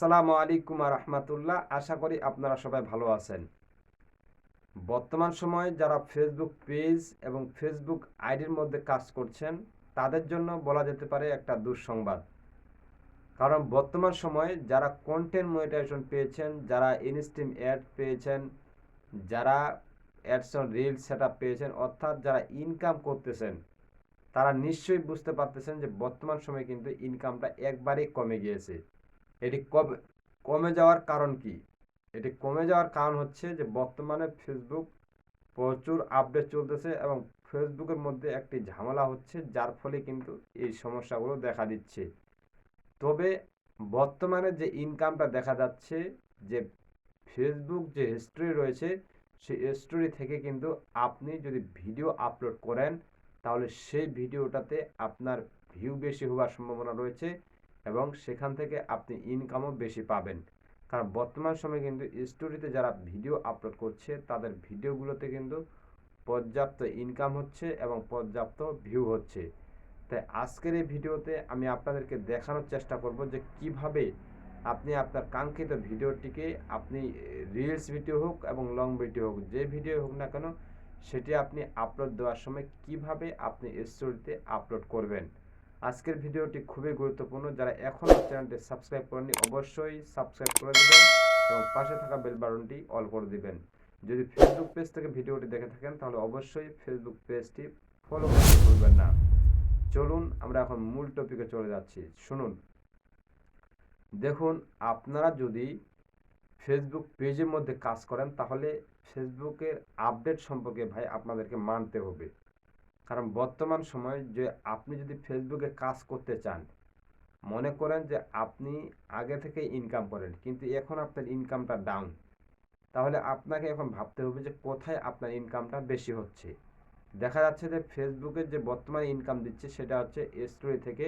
আসসালামু আলাইকুম রহমতুল্লাহ আশা করি আপনারা সবাই ভালো আছেন। বর্তমান সময়ে যারা ফেসবুক পেজ এবং ফেসবুক আইডির মধ্যে কাজ করছেন, তাদের জন্য বলা যেতে পারে একটা দুঃসংবাদ। কারণ বর্তমান সময়ে যারা কন্টেন্ট মনিটাইজেশন পেয়েছেন, যারা ইনস্টিম অ্যাড পেয়েছেন, যারা অ্যাডস অন রিল সেট পেয়েছেন, অর্থাৎ যারা ইনকাম করতেছেন, তারা নিশ্চয়ই বুঝতে পারতেছেন যে বর্তমান সময়ে কিন্তু ইনকামটা একবারেই কমে গিয়েছে। এটি কবে, কমে যাওয়ার কারণ কি? এটি কমে যাওয়ার কারণ হচ্ছে যে বর্তমানে ফেসবুক প্রচুর আপডেট চলতেছে এবং ফেসবুকের মধ্যে একটি ঝামেলা হচ্ছে যার ফলে কিন্তু এই সমস্যাগুলো দেখা দিচ্ছে। তবে বর্তমানে যে ইনকামটা দেখা যাচ্ছে যে ফেসবুক যে হিস্ট্রি রয়েছে সেই হিস্ট্রি থেকে কিন্তু আপনি যদি ভিডিও আপলোড করেন, তাহলে সেই ভিডিওটাতে আপনার ভিউ বেশি হওয়ার সম্ভাবনা রয়েছে। এবং সেখান থেকে আপনি ইনকামও বেশি পাবেন। কারণ বর্তমান সময়ে কিন্তু স্টোরিতে যারা ভিডিও আপলোড করছে, তাদের ভিডিওগুলোতে কিন্তু পর্যাপ্ত ইনকাম হচ্ছে এবং পর্যাপ্ত ভিউ হচ্ছে। তাই আজকের এই ভিডিওতে আমি আপনাদেরকে দেখানোর চেষ্টা করব যে কীভাবে আপনি আপনার কাঙ্ক্ষিত ভিডিওটিকে আপনি রিলস ভিডিও হোক এবং লং ভিডিও হোক, যে ভিডিও হোক না কেন, সেটি আপনি আপলোড দেওয়ার সময় কীভাবে আপনি স্টোরিতে আপলোড করবেন। আজকের ভিডিওটি খুবই গুরুত্বপূর্ণ। যারা এখনও চ্যানেলটি সাবস্ক্রাইব করেননি, অবশ্যই সাবস্ক্রাইব করে দেবেন এবং পাশে থাকা বেল বাটনটি অল করে দিবেন। যদি ফেসবুক পেজ থেকে ভিডিওটি দেখে থাকেন, তাহলে অবশ্যই ফেসবুক পেজটি ফলো করতে ভুলবেন না। চলুন, আমরা এখন মূল টপিকে চলে যাচ্ছি। শুনুন। দেখুন, আপনারা যদি ফেসবুক পেজের মধ্যে কাজ করেন, তাহলে ফেসবুকের আপডেট সম্পর্কে ভাই আপনাদেরকে মানতে হবে। কারণ বর্তমান সময় যে আপনি যদি ফেসবুকে কাজ করতে চান, মনে করেন যে আপনি আগে থেকে ইনকাম করেন, কিন্তু এখন আপনার ইনকামটা ডাউন তাহলে আপনাকে এখন ভাবতে হবে যে কোথায় আপনার ইনকামটা বেশি হচ্ছে। দেখা যাচ্ছে যে ফেসবুকের যে বর্তমানে ইনকাম দিচ্ছে, সেটা হচ্ছে স্টোরি থেকে,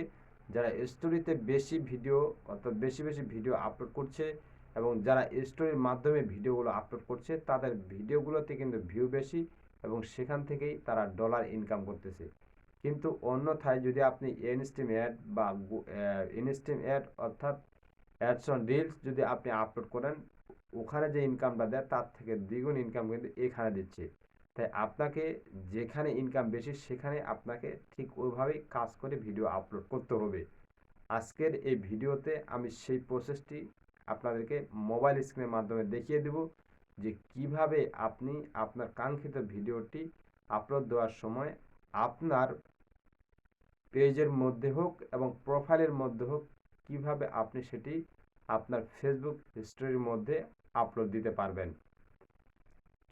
যারা স্টোরিতে বেশি ভিডিও অর্থাৎ বেশি বেশি ভিডিও আপলোড করছে এবং যারা স্টোরির মাধ্যমে ভিডিওগুলো আপলোড করছে, তাদের ভিডিওগুলোতে কিন্তু ভিউ বেশি এবং সেখান থেকেই তারা ডলার ইনকাম করতেছে। কিন্তু অন্যথায় যদি আপনি ইনস্টিম অ্যাড বা ইনস্টিম অ্যাড অর্থাৎ অ্যাডস অন রিলস যদি আপনি আপলোড করেন, ওখানে যে ইনকামটা দেয়, তার থেকে দ্বিগুণ ইনকাম কিন্তু এখানে দিচ্ছে। তাই আপনাকে যেখানে ইনকাম বেশি, সেখানে আপনাকে ঠিক ওইভাবেই কাজ করে ভিডিও আপলোড করতে হবে। আজকের এই ভিডিওতে আমি সেই প্রসেসটি আপনাদেরকে মোবাইল স্ক্রিনের মাধ্যমে দেখিয়ে দেব। যে কীভাবে আপনি আপনার কাঙ্ক্ষিত ভিডিওটি আপলোড দেওয়ার সময় আপনার পেজের মধ্যে হোক এবং প্রোফাইলের মধ্যে হোক, কীভাবে আপনি সেটি আপনার ফেসবুক হিস্টোরির মধ্যে আপলোড দিতে পারবেন।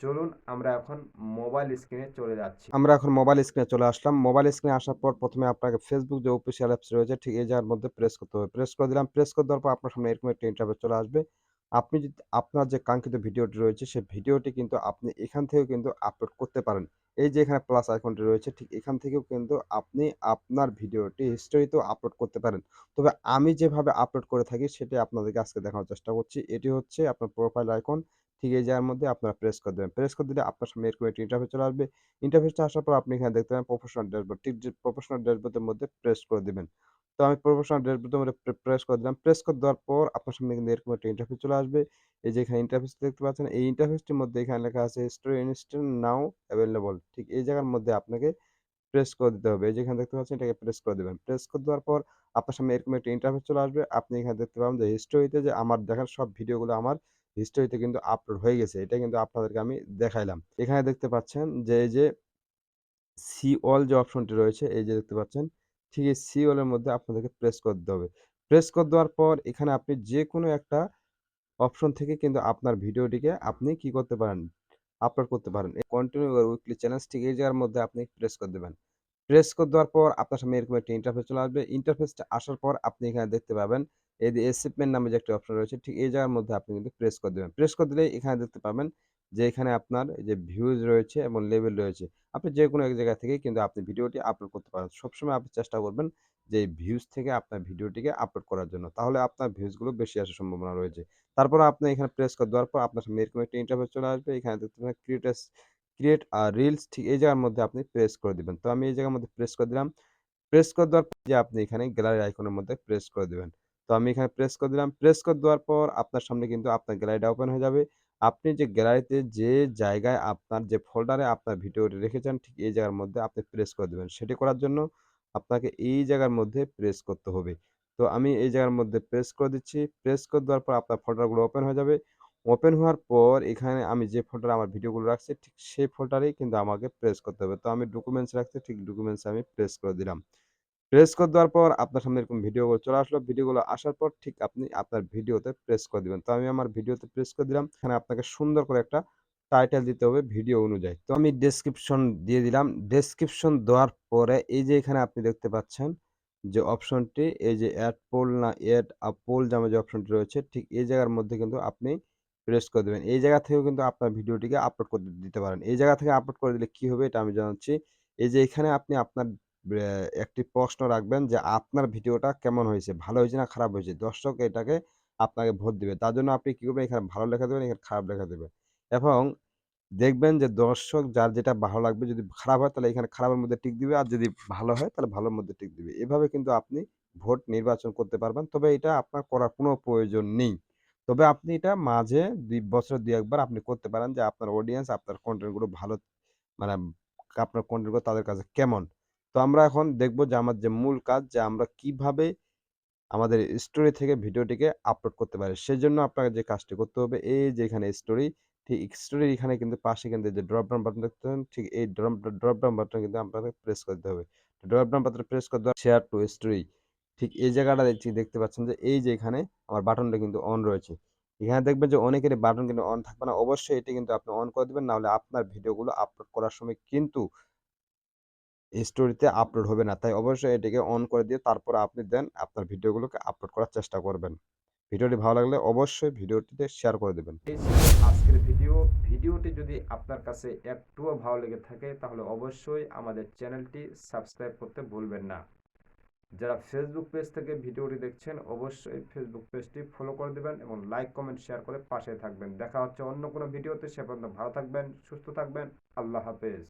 চলুন আমরা এখন মোবাইল স্ক্রিনে চলে যাচ্ছি। আমরা এখন মোবাইল স্ক্রিনে চলে আসলাম। মোবাইল স্ক্রিনে আসার পর প্রথমে আপনাকে ফেসবুক যে অফিসিয়াল অ্যাপস রয়েছে, ঠিক এই জায়গার মধ্যে প্রেস করতে হবে। প্রেস করে দিলাম। প্রেস করে দেওয়ার পর আপনার সামনে এরকম একটা ইন্টারভিউ চলে আসবে। আপনি যদি, আপনার যে কাঙ্ক্ষিত ভিডিওটি রয়েছে সেই ভিডিওটি কিন্তু আপনি এখান থেকেও কিন্তু আপলোড করতে পারেন। এই যে এখানে প্লাস আইকনটি রয়েছে, ঠিক এখান থেকেও কিন্তু আপনি আপনার ভিডিওটি হিস্টোরিতেও আপলোড করতে পারেন। তবে আমি যেভাবে আপলোড করে থাকি সেটি আপনাদেরকে আজকে দেখানোর চেষ্টা করছি। এটি হচ্ছে আপনার প্রোফাইল আইকন ঠিক এই জায়গার মধ্যে আপনারা প্রেস করে দেবেন। প্রেস করে দিলে আপনার সামনে এরকম একটি ইন্টারফেস চলে আসবে। ইন্টারফেসটা আসার পর আপনি এখানে দেখতে পাবেন প্রফেশনাল ড্যাশবোর্ড ঠিক প্রফেশনাল ড্যাশবোর্ডের মধ্যে প্রেস করে দিবেন। তো আমি প্রফেশনাল ড্যাশবোর্ডের মধ্যে প্রেস করে দিলাম। প্রেস করে দেওয়ার পর আপনার সামনে কিন্তু এরকম একটা ইন্টারফেস চলে আসবে। এই যে এখানে ইন্টারফেস দেখতে পাচ্ছেন, এই ইন্টারফেসটির মধ্যে এখানে লেখা আছে স্টোরি ইনস্ট্যান্ট নাও অ্যাভেলেবল ঠিক এই জায়গার মধ্যে আপনাকে প্রেস করে দিতে হবে। এই যেখানে দেখতে পাচ্ছেন, এটাকে প্রেস করে দেবেন। প্রেস করে দেওয়ার পর আপনার সামনে এরকম একটা ইন্টারফেস চলে আসবে। আপনি এখানে দেখতে পাবেন যে হিস্টোরিতে যে আমার দেখার সব ভিডিওগুলো আমার হিস্টোরিতে কিন্তু আপলোড হয়ে গেছে। এটা কিন্তু আপনাদেরকে আমি দেখাইলাম। এখানে দেখতে পাচ্ছেন যে এই যে সি অল যে অপশনটি রয়েছে, এই যে দেখতে পাচ্ছেন ঠিক এই সি অলের মধ্যে আপনাদেরকে প্রেস করে দিতে হবে। প্রেস করে দেওয়ার পর এখানে আপনি যে কোনো একটা অপশন থেকে কিন্তু আপনার ভিডিওটিকে আপনি কি করতে পারেন আপলোড করতে পারেন। কন্টিনিউ উইকলি চ্যালেঞ্জ ঠিক এই জায়গার মধ্যে আপনি প্রেস করে দেবেন। প্রেস করে দেওয়ার পর আপনার সামনে এরকম একটা ইন্টারফেস চলে আসবে। ইন্টারফেসটা আসার পর আপনি এখানে দেখতে পাবেন এই যে এসিপমেন্ট নামে যে একটা অপশন রয়েছে ঠিক এই জায়গার মধ্যে আপনি কিন্তু প্রেস করে দেবেন। প্রেস করে দিলে এখানে দেখতে পাবেন যে এখানে আপনার যে ভিউজ রয়েছে এবং লেভেল রয়েছে, আপনি যে কোনো এক জায়গা থেকে কিন্তু আপনি ভিডিওটি আপলোড করতে পারেন। সবসময় আপনি চেষ্টা করবেন যে ভিউজ থেকে আপনার ভিডিওটিকে আপলোড করার জন্য। তাহলে আপনার ভিউজগুলো বেশি আসার সম্ভাবনা রয়েছে। তারপর আপনি এখানে প্রেস করে দেওয়ার পর আপনার সামনে এরকম একটা ইন্টারফেস চলে আসবে। এখানে দেখতে পাবেন ক্রিয়েটার্স ক্রিয়েট আর রিলস ঠিক এই জায়গার মধ্যে আপনি প্রেস করে দিবেন। তো আমি এই জায়গার মধ্যে প্রেস করে দিলাম। প্রেস করে দেওয়ার পর যে আপনি এখানে গ্যালারি আইকনের মধ্যে প্রেস করে দেবেন। তো আমি এখানে প্রেস করে দিলাম। প্রেস করে দেওয়ার পর আপনার সামনে কিন্তু আপনার গ্যালারিটা ওপেন হয়ে যাবে। আপনি যে গ্যালারিতে যে জায়গায় আপনার যে ফোল্ডারে আপনার ভিডিওটি রেখেছেন, ঠিক এই জায়গার মধ্যে আপনি প্রেস করে দেবেন সেটি করার জন্য আপনাকে এই জায়গার মধ্যে প্রেস করতে হবে। তো আমি এই জায়গার মধ্যে প্রেস করে দিচ্ছি। প্রেস করে দেওয়ার পর আপনার ফোল্ডারগুলো ওপেন হয়ে যাবে। ওপেন হওয়ার পর এখানে আমি যে ফোল্ডারে আমার ভিডিওগুলো রাখছি, ঠিক সেই ফোল্ডারেই কিন্তু আমাকে প্রেস করতে হবে। তো আমি ডকুমেন্টস রাখছি, ঠিক ডকুমেন্টস আমি প্রেস করে দিলাম। প্রেস করে দেওয়ার পর আপনার সামনে এরকম ভিডিওগুলো চলে আসলো। ভিডিওগুলো আসার পর ঠিক আপনি আপনার ভিডিওতে প্রেস করে দিবেন। তো আমি আমার ভিডিওতে প্রেস করে দিলাম। এখানে আপনাকে সুন্দর করে একটা টাইটেল দিতে হবে ভিডিও অনুযায়ী। তো আমি ডেসক্রিপশন দিয়ে দিলাম। ডেসক্রিপশন দেওয়ার পরে এই যে এখানে আপনি দেখতে পাচ্ছেন যে অপশনটি এই যে অ্যাড পোল না অ্যাড আ পোল নামে যে অপশনটি রয়েছে, ঠিক এই জায়গার মধ্যে কিন্তু আপনি প্রেস করে দিবেন। এই জায়গা থেকেও কিন্তু আপনার ভিডিওটিকে আপলোড করে দিতে পারেন। এই জায়গা থেকে আপলোড করে দিলে কি হবে এটা আমি জানাচ্ছি। এই যে এখানে আপনি আপনার একটি প্রশ্ন রাখবেন যে, আপনার ভিডিওটা কেমন হয়েছে? ভালো হয়েছে না খারাপ হয়েছে? দর্শক এটাকে আপনাকে ভোট দিবে। তার জন্য আপনি কী করবেন এখানে ভালো লেখা দেবেন, এখানে খারাপ লেখা দেবেন এবং দেখবেন যে, দর্শক যার যেটা ভালো লাগবে, যদি খারাপ হয়, তাহলে এখানে খারাপের মধ্যে টিক দিবে। আর যদি ভালো হয়, তাহলে ভালোর মধ্যে টিক দিবে। এভাবে কিন্তু আপনি ভোট নির্বাচন করতে পারবেন। তবে এটা আপনার করার কোনো প্রয়োজন নেই। তবে আপনি এটা মাঝে দুই, বছর দুই, একবার আপনি করতে পারেন যে, আপনার অডিয়েন্স আপনার কনটেন্টগুলো ভালো মানে আপনার কনটেন্টগুলো তাদের কাছে কেমন? আমরা এখন দেখব যে আমার যে মূল কাজ যে আমরা কীভাবে আমাদের স্টোরি থেকে ভিডিওটিকে আপলোড করতে পারি। সেজন্য আপনাকে যে কাজটি করতে হবে, এই যে এখানে স্টোরি ঠিক স্টোরির এখানে কিন্তু পাশে কিন্তু যে ড্রপ ডাউন বাটন দেখতে পাচ্ছেন, ঠিক এই ড্রপ ড্রপ ডাউন বাটন কিন্তু আপনাকে প্রেস করতে হবে। ড্রপ ডাউন বাটনে প্রেস করে দেওয়া শেয়ার টু স্টোরি ঠিক এই জায়গাটা দেখছি, দেখতে পাচ্ছেন যে এই যে এখানে আমার বাটনটা কিন্তু অন রয়েছে। এখানে দেখবেন যে অনেকেরই বাটন কিন্তু অন থাকবে না। অবশ্যই এটি কিন্তু আপনি অন করে দিবেন। নাহলে আপনার ভিডিওগুলো আপলোড করার সময় কিন্তু স্টোরিতে আপলোড হবে না। তাই অবশ্যই এটিকে অন করে দিয়ে তারপর আপনি দেন আপনার ভিডিওগুলোকে আপলোড করার চেষ্টা করবেন। ভিডিওটি ভালো লাগলে অবশ্যই ভিডিওটিতে শেয়ার করে দেবেন আজকের ভিডিও। ভিডিওটি যদি আপনার কাছে একটুও ভালো লেগে থাকে তাহলে অবশ্যই আমাদের চ্যানেলটি সাবস্ক্রাইব করতে ভুলবেন না। যারা ফেসবুক পেজ থেকে ভিডিওটি দেখছেন অবশ্যই ফেসবুক পেজটি ফলো করে দিবেন এবং লাইক, কমেন্ট, শেয়ার করে পাশে থাকবেন। দেখা হচ্ছে অন্য কোনো ভিডিওতে। সে পর্যন্ত ভালো থাকবেন, সুস্থ থাকবেন। আল্লাহ হাফেজ।